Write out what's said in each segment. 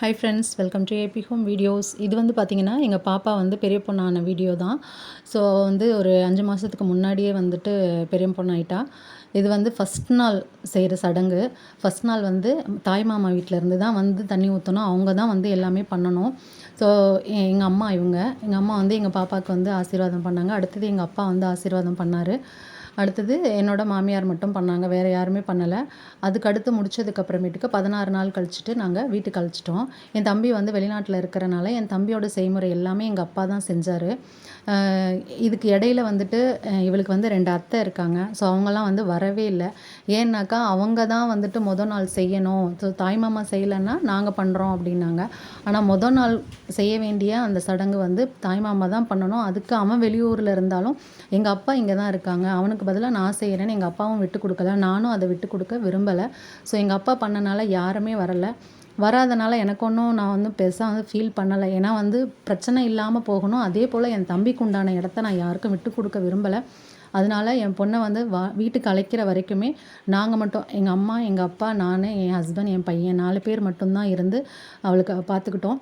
Hi friends welcome to AB home videos இது வந்து பார்த்திங்கன்னா எங்கள் பாப்பா வந்து பெரிய பொண்ணான வீடியோ தான். ஸோ வந்து ஒரு அஞ்சு மாதத்துக்கு முன்னாடியே வந்துட்டு பெரிய பொண்ணாயிட்டா. இது வந்து ஃபஸ்ட் நாள் செய்கிற சடங்கு. ஃபஸ்ட் நாள் வந்து தாய் மாமா வீட்டிலேருந்து தான் வந்து தண்ணி ஊற்றணும் அவங்க தான் வந்து எல்லாமே பண்ணணும். ஸோ எங்கள் அம்மா இவங்க. எங்கள் அம்மா வந்து எங்கள் பாப்பாவுக்கு வந்து ஆசீர்வாதம் பண்ணாங்க. அடுத்தது எங்கள் அப்பா வந்து ஆசீர்வாதம் பண்ணார். அடுத்தது என்னோட மாமியார் மட்டும் பண்ணாங்க வேறு யாருமே பண்ணலை. அதுக்கடுத்து முடித்ததுக்கப்புறமேட்டுக்கு பதினாறு நாள் கழிச்சிட்டு நாங்கள் வீட்டுக்கு அழைச்சிட்டோம். என் தம்பி வந்து வெளிநாட்டில் இருக்கிறனால என் தம்பியோட செய்முறை எல்லாமே எங்கள் அப்பா தான் செஞ்சார். இதுக்கு இடையில வந்துட்டு இவளுக்கு வந்து ரெண்டு அத்தை இருக்காங்க. ஸோ அவங்கெல்லாம் வந்து வரவே இல்லை. ஏன்னாக்கா அவங்க தான் வந்துட்டு மொதல் நாள் செய்யணும். ஸோ தாய்மாமா செய்யலைன்னா நாங்கள் பண்ணுறோம் அப்படின்னாங்க. ஆனால் மொதல் நாள் செய்ய வேண்டிய அந்த சடங்கு வந்து தாய்மாமா தான் பண்ணணும். அதுக்கு அவன் வெளியூரில் இருந்தாலும் எங்கள் அப்பா இங்கே தான் இருக்காங்க. அவனுக்கு பதிலாக நான் செய்கிறேன்னு எங்கள் அப்பாவும் விட்டு கொடுக்கல. நானும் அதை விட்டு கொடுக்க விரும்பலை. ஸோ எங்கள் அப்பா பண்ணனால யாருமே வரலை. வராதனால எனக்கு ஒன்றும் நான் வந்து பெருசாக வந்து ஃபீல் பண்ணலை. ஏன்னா வந்து பிரச்சனை இல்லாமல் போகணும். அதே போல் என் தம்பிக்கு உண்டான இடத்த நான் யாருக்கும் விட்டு கொடுக்க விரும்பலை. அதனால என் பொண்ணை வந்து வா வீட்டுக்கு அழைக்கிற வரைக்குமே நாங்கள் மட்டும் எங்கள் அம்மா எங்கள் அப்பா நான் என் ஹஸ்பண்ட் என் பையன் நாலு பேர் மட்டும்தான் இருந்து அவளுக்கு பார்த்துக்கிட்டோம்.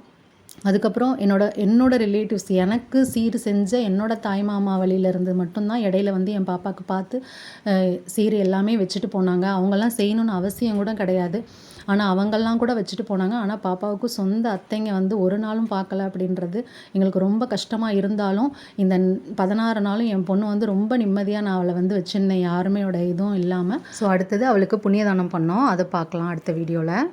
அதுக்கப்புறம் என்னோட என்னோட ரிலேட்டிவ்ஸ் எனக்கு சீர் செஞ்ச என்னோட தாய் மாமா வழியிலேருந்து மட்டும்தான் இடையில வந்து என் பாப்பாவுக்கு பார்த்து சீர் எல்லாமே வச்சுட்டு போனாங்க. அவங்கெல்லாம் செய்யணும்னு அவசியம் கூட கிடையாது. ஆனால் அவங்கெல்லாம் கூட வச்சுட்டு போனாங்க. ஆனால் பாப்பாவுக்கு சொந்த அத்தைங்க வந்து ஒரு நாளும் பார்க்கல அப்படின்றது எங்களுக்கு ரொம்ப கஷ்டமாக இருந்தாலும் இந்த பதினாறு நாளும் என் பொண்ணு வந்து ரொம்ப நிம்மதியாக நான் அவளை வந்து வச்சுருந்தேன். யாருமே இதுவும் இல்லாமல் ஸோ அடுத்தது அவளுக்கு புண்ணியதானம் பண்ணோம். அதை பார்க்கலாம் அடுத்த வீடியோவில்